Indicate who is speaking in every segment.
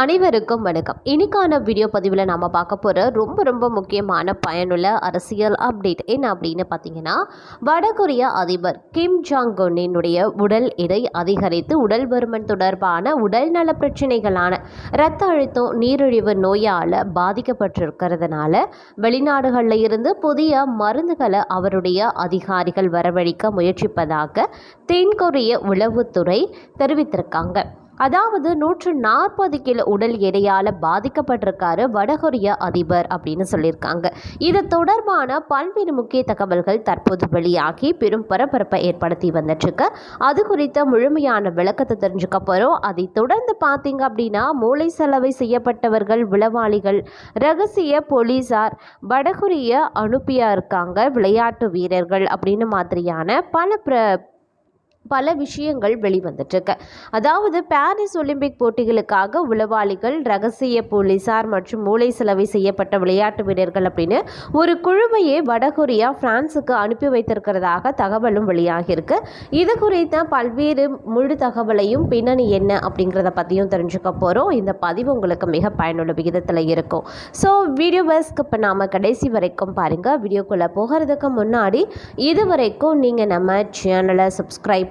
Speaker 1: அனைவருக்கும் வணக்கம். இன்னைக்கான வீடியோ பதிவில் நாம் பார்க்க போகிற ரொம்ப ரொம்ப முக்கியமான பயனுள்ள அரசியல் அப்டேட் என்ன அப்படின்னு பார்த்தீங்கன்னா வடகொரிய அதிபர் கிம் ஜாங் உன்னினுடைய உடல் எடை அதிகரித்து உடல் பருமன் தொடர்பான உடல் நல பிரச்சனைகளான இரத்த அழுத்தம் நீரிழிவு நோயால் பாதிக்கப்பட்டிருக்கிறதுனால வெளிநாடுகளில் இருந்து புதிய மருந்துகளை அவருடைய அதிகாரிகள் வரவழைக்க முயற்சிப்பதாக தென்கொரிய உளவுத்துறை தெரிவித்திருக்காங்க. அதாவது நூற்று நாற்பது கிலோ உடல் எடையால் பாதிக்கப்பட்டிருக்காரு வடகொரிய அதிபர் அப்படின்னு சொல்லியிருக்காங்க. இது தொடர்பான பல்வேறு முக்கிய தகவல்கள் தற்போது வெளியாகி பெரும் பரபரப்பை ஏற்படுத்தி வந்துட்டுருக்கு. அது குறித்த முழுமையான விளக்கத்தை தெரிஞ்சுக்க போகிறோம் அதை தொடர்ந்து பார்த்தீங்க அப்படின்னா மூளை செலவை செய்யப்பட்டவர்கள் விளவாளிகள் ரகசிய போலீசார் வடகொரிய அனுப்பியா இருக்காங்க விளையாட்டு வீரர்கள் அப்படின்னு மாதிரியான பல பிர பல விஷயங்கள் வெளிவந்துட்டுருக்கு. அதாவது பாரிஸ் ஒலிம்பிக் போட்டிகளுக்காக உளவாளிகள் ரகசிய போலீசார் மற்றும் மூளை செலவை செய்யப்பட்ட விளையாட்டு வீரர்கள் அப்படின்னு ஒரு குழுவையே வடகொரியா பிரான்ஸுக்கு அனுப்பி வைத்திருக்கிறதாக தகவலும் வெளியாகியிருக்கு. இது குறித்த பல்வேறு முழு தகவலையும் பின்னணி என்ன அப்படிங்கிறத பற்றியும் தெரிஞ்சுக்க போகிறோம் இந்த பதிவு உங்களுக்கு மிக பயனுள்ள விகிதத்தில் இருக்கும். ஸோ வீடியோவர்ஸ்க்கு இப்போ நாம் கடைசி வரைக்கும் பாருங்கள் வீடியோக்குள்ளே போகிறதுக்கு முன்னாடி இது வரைக்கும் நீங்கள் நம்ம சேனலை சப்ஸ்கிரைப்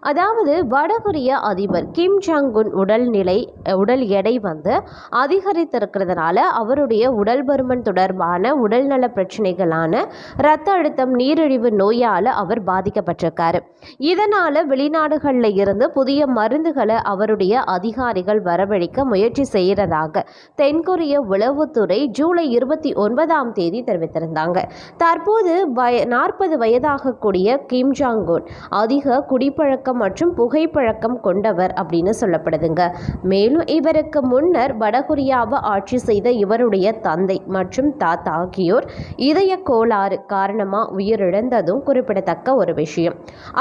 Speaker 1: அதாவது வடகொரிய அதிபர் கிம் ஜாங் உன் உடல்நிலை உடல் எடை வந்து அதிகரித்திருக்கிறதுனால அவருடைய உடல் பருமன் தொடர்பான உடல்நல பிரச்சனைகளான இரத்த அழுத்தம் நீரிழிவு நோயால் அவர் பாதிக்கப்பட்டிருக்காரு. இதனால் வெளிநாடுகளில் இருந்து புதிய மருந்துகளை அவருடைய அதிகாரிகள் வரவழைக்க முயற்சி செய்கிறதாக தென்கொரிய உளவுத்துறை ஜூலை இருபத்தி ஒன்பதாம் தேதி தெரிவித்திருந்தாங்க. தற்போது வய நாற்பது வயதாகக்கூடிய கிம் ஜாங் உன் அதிக பழக்கம் மற்றும் புகைப்பழக்கம் கொண்டவர் அப்படின்னு சொல்லப்படுதுங்க. மேலும் இவருக்கு முன்னர் வடகொரியாவை ஆட்சி செய்த இவருடைய தந்தை மற்றும் தாத்தா ஆகியோர் இதய கோளாறு காரணமாக உயிரிழந்ததும் குறிப்பிடத்தக்க ஒரு விஷயம்.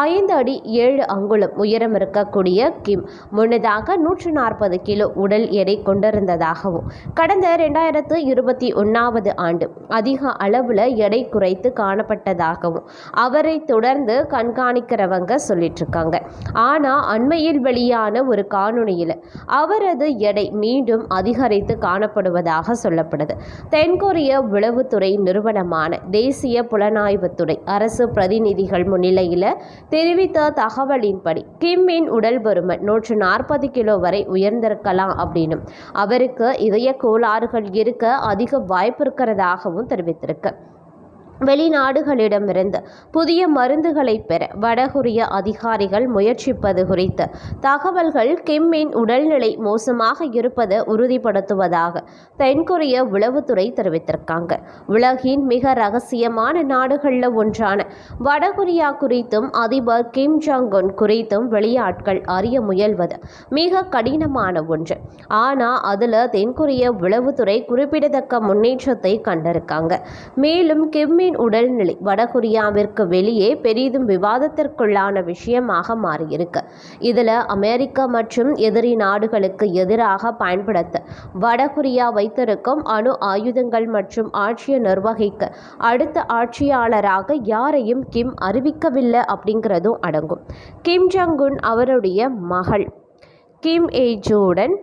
Speaker 1: ஐந்து அடி ஏழு அங்குலம் உயரம் இருக்கக்கூடிய கிம் முன்னதாக நூற்று நாற்பது கிலோ உடல் எடை கொண்டிருந்ததாகவும் கடந்த ரெண்டாயிரத்து இருபத்தி ஒன்றாவது ஆண்டு அதிக அளவில் எடை குறைத்து காணப்பட்டதாகவும் அவரை தொடர்ந்து கண்காணிக்கிறவங்க சொல்லிட்டு இருக்காங்க. ஆனால் அண்மையில் வெளியான ஒரு காணொளியில் அவரது எடை மீண்டும் அதிகரித்து காணப்படுவதாக சொல்லப்படுது. தென்கொரிய உளவுத்துறை நிறுவனமான தேசிய புலனாய்வுத்துறை அரசு பிரதிநிதிகள் முன்னிலையில் தெரிவித்த தகவலின்படி கிம்மின் உடல் பருமன் நூற்று நாற்பது கிலோ வரை உயர்ந்திருக்கலாம் அப்படின்னும் அவருக்கு இதய கோளாறுகள் இருக்க அதிக வாய்ப்பு இருக்கிறதாகவும் தெரிவித்திருக்கு. வெளிநாடுகளிடமிருந்து புதிய மருந்துகளை பெற வடகொரிய அதிகாரிகள் முயற்சிப்பது குறித்து. தகவல்கள் கிம்மின் உடல்நிலை மோசமாக இருப்பதை உறுதிப்படுத்துவதாக தென்கொரிய உளவுத்துறை தெரிவித்திருக்காங்க. உலகின் மிக ரகசியமான நாடுகளில் ஒன்றான வடகொரியா குறித்தும் அதிபர் கிம் ஜாங் உன் குறித்தும் வெளியாட்கள் அறிய முயல்வது மிக கடினமான ஒன்று. ஆனால் அதில் தென்கொரிய உளவுத்துறை குறிப்பிடத்தக்க முன்னேற்றத்தை கண்டிருக்காங்க. மேலும் கிம்மின் உடல்நிலை வடகொரியாவிற்கு வெளியே பெரிதும் விவாதத்திற்குள்ளான விஷயமாக மாறியிருக்கு. இதில் அமெரிக்கா மற்றும் எதிரி நாடுகளுக்கு எதிராக பயன்படுத்த வடகொரியா வைத்திருக்கும் அணு ஆயுதங்கள் மற்றும் ஆட்சியை நிர்வகிக்க அடுத்த ஆட்சியாளராக யாரையும் கிம் அறிவிக்கவில்லை அப்படிங்கிறதும் அடங்கும். கிம் ஜங்குன் அவருடைய மகள் கிம் ஏஜுடன்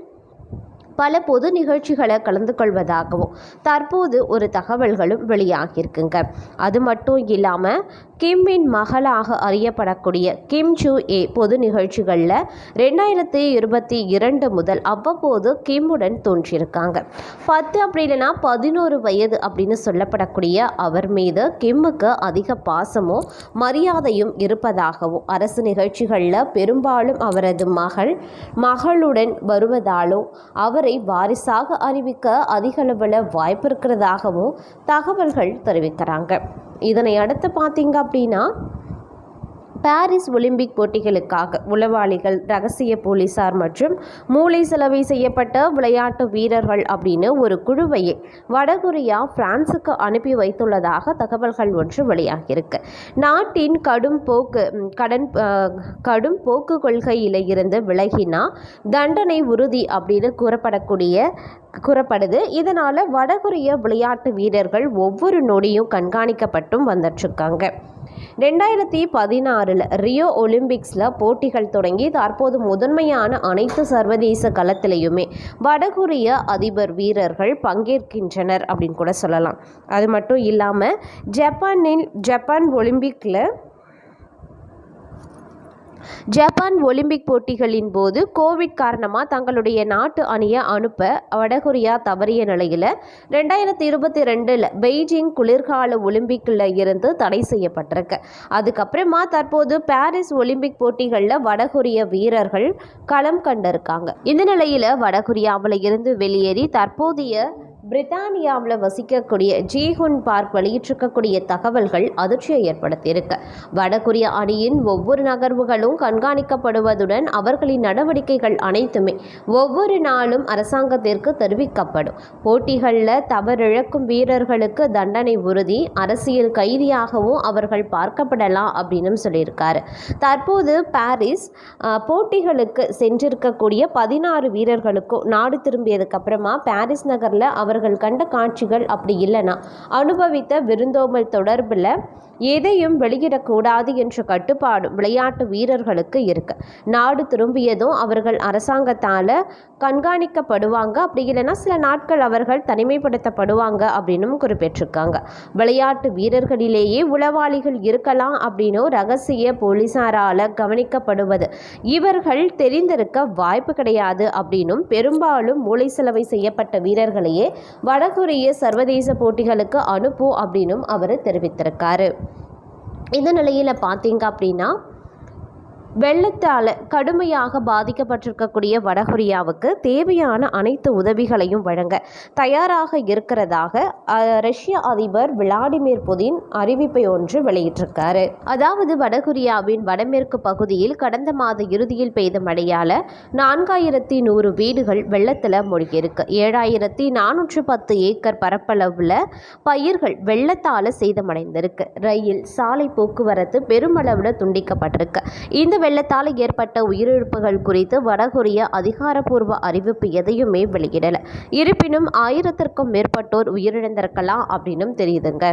Speaker 1: பல பொது நிகழ்ச்சிகளை கலந்து கொள்வதாகவும் தற்போது ஒரு தகவல்களும் வெளியாகியிருக்குங்க. அது மட்டும் இல்லாமல் கிம்மின் மகளாக அறியப்படக்கூடிய கிம் ஜூ ஏ பொது நிகழ்ச்சிகளில் ரெண்டாயிரத்தி இருபத்தி இரண்டு முதல் அவ்வப்போது கிம்முடன் தோன்றியிருக்காங்க. பத்து அப்படி இல்லைன்னா பதினோரு வயது அப்படின்னு சொல்லப்படக்கூடிய அவர் மீது கிம்முக்கு அதிக பாசமும் மரியாதையும் இருப்பதாகவும் அரசு நிகழ்ச்சிகளில் பெரும்பாலும் அவரது மகள் மகளுடன் வருவதாலும் அவரை வாரிசாக அறிவிக்க அதிகளவில் வாய்ப்பு இருக்கிறதாகவும் தகவல்கள் தெரிவிக்கிறாங்க இதனை அடுத்து பார்த்தீங்க அப்படின்னா பாரிஸ் ஒலிம்பிக் போட்டிகளுக்காக உளவாளிகள் ரகசிய போலீசார் மற்றும் மூளை செலவை செய்யப்பட்ட விளையாட்டு வீரர்கள் அப்படின்னு ஒரு குழுவையே வடகொரியா பிரான்சுக்கு அனுப்பி வைத்துள்ளதாக தகவல்கள் ஒன்று வெளியாகியிருக்கு. நாட்டின் கடும் போக்கு கடன் கடும் போக்கு கொள்கையில் இருந்து விலகினா தண்டனை உறுதி அப்படின்னு கூறப்படக்கூடிய கூறப்படுது. இதனால் வடகொரிய விளையாட்டு வீரர்கள் ஒவ்வொரு நொடியும் கண்காணிக்கப்பட்டும் வந்துட்டுருக்காங்க ரெண்டாயிரத்தி பதினாறில் ரியோ ஒலிம்பிக்ஸில் போட்டிகள் தொடங்கி தற்போது முதன்மையான அனைத்து சர்வதேச களத்திலையுமே வடகொரிய அதிபர் வீரர்கள் பங்கேற்கின்றனர் அப்படின்னு கூட சொல்லலாம். அது மட்டும் இல்லாமல் ஜப்பானில் ஜப்பான் ஒலிம்பிக்கில் ஜப்பான் ஒலிம்பிக் போட்டிகளின் போது கோவிட் காரணமாக தங்களுடைய நாட்டு அணியை அனுப்ப வடகொரியா தவறிய நிலையில் ரெண்டாயிரத்தி இருபத்தி ரெண்டில் பெய்ஜிங் குளிர்கால ஒலிம்பிக்கில் இருந்து தடை செய்யப்பட்டிருக்கு. அதுக்கப்புறமா தற்போது பாரிஸ் ஒலிம்பிக் போட்டிகளில் வடகொரிய வீரர்கள் களம் கண்டிருக்காங்க. இந்த நிலையில் வடகொரியாவில் இருந்து வெளியேறி தற்போதைய பிரித்தானியாவில் வசிக்கக்கூடிய ஜீஹுன் பார்க் வெளியிட்டிருக்கக்கூடிய தகவல்கள் அதிர்ச்சியை ஏற்படுத்தியிருக்கு. வடகொரிய அணியின் ஒவ்வொரு நகர்வுகளும் கண்காணிக்கப்படுவதுடன் அவர்களின் நடவடிக்கைகள் அனைத்துமே ஒவ்வொரு நாளும் அரசாங்கத்திற்கு தெரிவிக்கப்படும். போட்டிகளில் தவறிழக்கும் வீரர்களுக்கு தண்டனை உறுதி அரசியல் கைதியாகவும் அவர்கள் பார்க்கப்படலாம் அப்படின்னு சொல்லியிருக்காரு. தற்போது பாரிஸ் போட்டிகளுக்கு சென்றிருக்கக்கூடிய பதினாறு வீரர்களுக்கும் நாடு திரும்பியதுக்கு அப்புறமா பாரிஸ் நகரில் அவர் அவர்கள் கண்ட காட்சிகள் அப்படி இல்லைன்னா அனுபவித்த விருந்தோம்பல் தொடர்பில் எதையும் வெளியிடக்கூடாது என்ற கட்டுப்பாடு விளையாட்டு வீரர்களுக்கு இருக்கு. நாடு திரும்பியதும் அவர்கள் அரசாங்கத்தால் கண்காணிக்கப்படுவாங்க. அப்படி இல்லைன்னா சில நாட்கள் அவர்கள் தனிமைப்படுத்தப்படுவாங்க அப்படின்னும் குறிப்பிட்டிருக்காங்க. விளையாட்டு வீரர்களிலேயே உளவாளிகள் இருக்கலாம் அப்படின்னும் ரகசிய போலீசாரால் கவனிக்கப்படுவது. இவர்கள் தெரிந்திருக்க வாய்ப்பு கிடையாது அப்படின்னும் பெரும்பாலும் மூளை செலவை செய்யப்பட்ட வீரர்களையே வடகொரிய சர்வதேச போட்டிகளுக்கு அனுப்பும் அப்படின்னும் அவர் தெரிவித்திருக்காரு. இந்த நிலையில் பார்த்தீங்க அப்படின்னா வெள்ளத்தால் கடுமையாக பாதிக்கப்பட்டிருக்கக்கூடிய வடகொரியாவுக்கு தேவையான அனைத்து உதவிகளையும் வழங்க தயாராக இருக்கிறதாக ரஷ்ய அதிபர் விளாடிமிர் புதின் அறிவிப்பை ஒன்று வெளியிட்டிருக்காரு. அதாவது வடகொரியாவின் வடமேற்கு பகுதியில் கடந்த மாத இறுதியில் பெய்த மழையால் நான்காயிரத்தி நூறு வீடுகள் வெள்ளத்தில் மூழ்கியிருக்கு. ஏழாயிரத்தி நானூற்று பத்து ஏக்கர் பரப்பளவில் பயிர்கள் வெள்ளத்தால் சேதமடைந்திருக்கு. ரயில் சாலை போக்குவரத்து பெருமளவில் துண்டிக்கப்பட்டிருக்கு. இந்த வெள்ளத்தால் ஏற்பட்ட உயிரிழப்புகள் குறித்து வடகொரிய அதிகாரப்பூர்வ அறிவிப்பு எதையுமே வெளியிடல. இருப்பினும் ஆயிரத்திற்கும் மேற்பட்டோர் உயிரிழந்திருக்கலாம் அப்படின்னும் தெரியுதுங்க.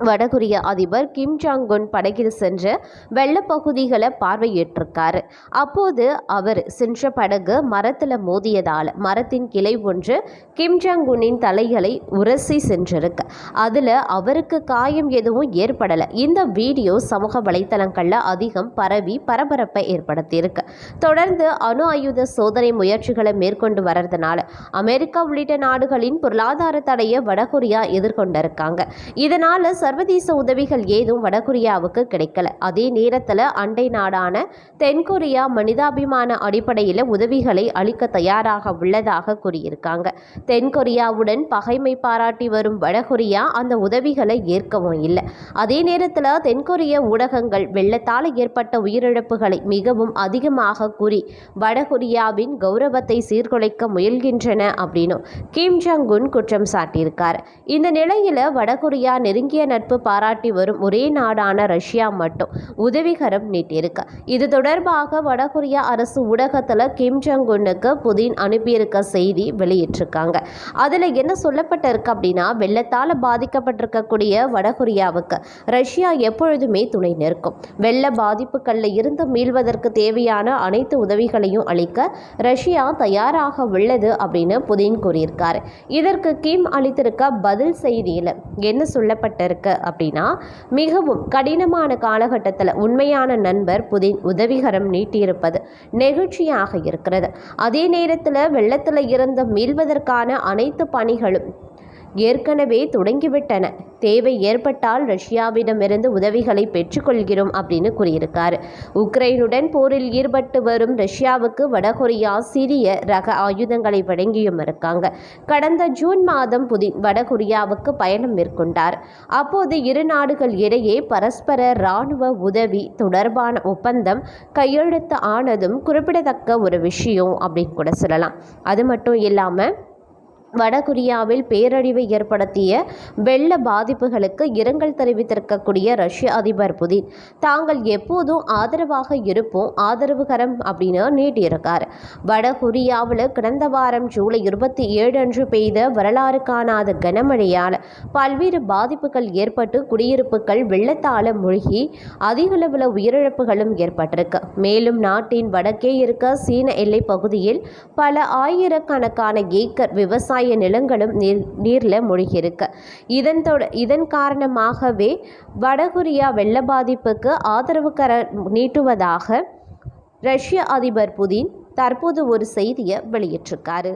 Speaker 1: வடகொரிய அதிபர் கிம் ஜாங் உன் படகில் சென்று வெள்ளப்பகுதிகளை பார்வையிட்டிருக்காரு. அப்போது அவர் சென்ற படகு மரத்தில் மோதியதால் மரத்தின் கிளை ஒன்று கிம் ஜாங் உன்னின் தலைகளை உரசி சென்றிருக்கு. அதில் அவருக்கு காயம் எதுவும் ஏற்படலை. இந்த வீடியோ சமூக வலைத்தளங்களில் அதிகம் பரவி பரபரப்பை ஏற்படுத்தியிருக்கு. தொடர்ந்து அணு ஆயுத சோதனை முயற்சிகளை மேற்கொண்டு வர்றதுனால அமெரிக்கா உள்ளிட்ட நாடுகளின் பொருளாதார தடையை வடகொரியா எதிர்கொண்டிருக்காங்க. இதனால் சர்வதேச உதவிகள் ஏதும் வடகொரியாவுக்கு கிடைக்கல. அதே நேரத்தில் அண்டை நாடான தென்கொரியா மனிதாபிமான அடிப்படையில் உதவிகளை அளிக்க தயாராக உள்ளதாக கூறியிருக்காங்க. தென்கொரியாவுடன் பகைமை பாராட்டி வரும் வடகொரியா அந்த உதவிகளை ஏற்கவும் இல்லை. அதே நேரத்தில் தென்கொரிய ஊடகங்கள் வெள்ளத்தால் ஏற்பட்ட உயிரிழப்புகளை மிகவும் அதிகமாக கூறி வடகொரியாவின் கௌரவத்தை சீர்குலைக்க முயல்கின்றன அப்படின்னும் கிம் ஜங் உன் குற்றம் சாட்டியிருக்கார். இந்த நிலையில் வடகொரியா நெருங்கிய நட்பு பாராட்டி வரும் ஒரே நாடான ரஷ்யா மட்டும் உதவிகரம் நீட்டியிருக்கு. இது தொடர்பாக வடகொரியா அரசு ஊடகத்தில் கிம் ஜங் உன்னுக்கு புதின் அனுப்பியிருக்க செய்தி வெளியிட்டிருக்காங்க. அதில் என்ன சொல்லப்பட்டிருக்கு அப்படின்னா வெள்ளத்தால் பாதிக்கப்பட்டிருக்கக்கூடிய வடகொரியாவுக்கு ரஷ்யா எப்பொழுதுமே துணை நிற்கும். வெள்ள பாதிப்புகளில் இருந்து மீள்வதற்கு தேவையான அனைத்து உதவிகளையும் அளிக்க ரஷ்யா தயாராக உள்ளது அப்படின்னு புதின் கூறியிருக்காரு. இதற்கு கிம் அளித்திருக்க பதில் செய்தியில் என்ன சொல்லப்பட்டிருக்கு? அப்படின்னா மிகவும் கடினமான காலகட்டத்தில் உண்மையான நண்பர் புதின் உதவிகரம் நீட்டியிருப்பது நெகிழ்ச்சியாக இருக்கிறது. அதே நேரத்தில் வெள்ளத்தில் இருந்து மீள்வதற்கான அனைத்து பணிகளும் ஏற்கனவே தொடங்கிவிட்டன. தேவை ஏற்பட்டால் ரஷ்யாவிடமிருந்து உதவிகளை பெற்றுக்கொள்கிறோம் அப்படின்னு கூறியிருக்கார். உக்ரைனுடன் போரில் ஈடுபட்டு வரும் ரஷ்யாவுக்கு வடகொரியா சிறிய ரக ஆயுதங்களை வழங்கியும் இருக்காங்க. கடந்த ஜூன் மாதம் புதின் வடகொரியாவுக்கு பயணம் மேற்கொண்டார். அப்போது இரு நாடுகள் இடையே பரஸ்பர இராணுவ உதவி தொடர்பான ஒப்பந்தம் கையெழுத்து ஆனதும் குறிப்பிடத்தக்க ஒரு விஷயம் அப்படின்னு கூட சொல்லலாம். அது மட்டும் இல்லாமல் வடகொரியாவில் பேரழிவை ஏற்படுத்திய வெள்ள பாதிப்புகளுக்கு இரங்கல் தெரிவித்திருக்கக்கூடிய ரஷ்ய அதிபர் புதின். தாங்கள் எப்போதும் ஆதரவாக இருப்போம் ஆதரவுகரம் அப்படின்னு நீட்டியிருக்கார். வடகொரியாவில் கடந்த வாரம் ஜூலை இருபத்தி ஏழு அன்று பெய்த வரலாறு காணாத கனமழையால் பல்வேறு பாதிப்புகள் ஏற்பட்டு குடியிருப்புகள் வெள்ளத்தால் மூழ்கி அதிகளவில் உயிரிழப்புகளும் ஏற்பட்டிருக்கு. மேலும் நாட்டின் வடக்கே இருக்க சீன எல்லை பகுதியில் பல ஆயிரக்கணக்கான ஏக்கர் விவசாய நிலங்களும் நீர் நீரில் மூழ்கியிருக்கு. இதன் தொட இதன் காரணமாகவே வடகொரியா வெள்ள பாதிப்புக்கு ஆதரவு கர நீட்டுவதாக ரஷ்ய அதிபர் புதின் தற்போது ஒரு செய்தியை வெளியிட்டிருக்காரு.